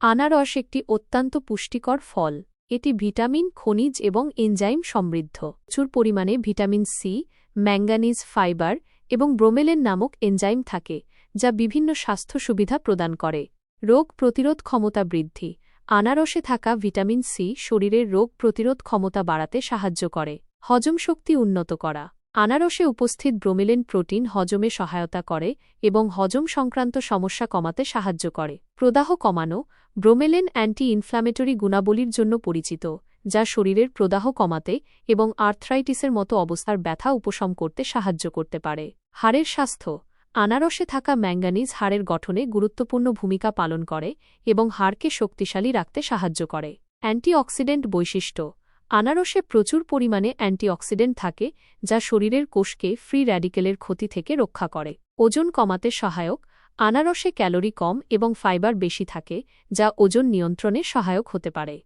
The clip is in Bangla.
আনারস একটি অত্যন্ত পুষ্টিকর ফল। এটি ভিটামিন, খনিজ এবং এনজাইম সমৃদ্ধ। প্রচুর পরিমাণে ভিটামিন সি, ম্যাঙ্গানিজ ফাইবার এবং ব্রোমেলেন নামক এনজাইম থাকে, যা বিভিন্ন স্বাস্থ্য সুবিধা প্রদান করে। রোগ প্রতিরোধ ক্ষমতা বৃদ্ধি। আনারসে থাকা ভিটামিন সি শরীরের রোগ প্রতিরোধ ক্ষমতা বাড়াতে সাহায্য করে। হজম শক্তি উন্নত করা। আনারসে উপস্থিত ব্রোমেলেন প্রোটিন হজমে সহায়তা করে এবং হজম সংক্রান্ত সমস্যা কমাতে সাহায্য করে। প্রদাহ কমানো ব্রোমেলেন অ্যান্টি ইনফ্ল্যামেটরি গুণাবলীর জন্য পরিচিত, যা শরীরের প্রদাহ কমাতে এবং আর্থ্রাইটিসের মতো অবস্থার ব্যথা উপশম করতে সাহায্য করতে পারে। হাড়ের স্বাস্থ্য আনারসে থাকা ম্যাঙ্গানিজ হাড়ের গঠনে গুরুত্বপূর্ণ ভূমিকা পালন করে এবং হাড়কে শক্তিশালী রাখতে সাহায্য করে। অ্যান্টিঅক্সিডেন্ট বৈশিষ্ট্য আনারসে প্রচুর পরিমাণে অ্যান্টিঅক্সিডেন্ট থাকে, যা শরীরের কোষকে ফ্রি র্যাডিকেলের ক্ষতি থেকে রক্ষা করে। ওজন কমাতে সহায়ক, আনারসে ক্যালোরি কম এবং ফাইবার বেশি থাকে, যা ওজন নিয়ন্ত্রণে সহায়ক হতে পারে।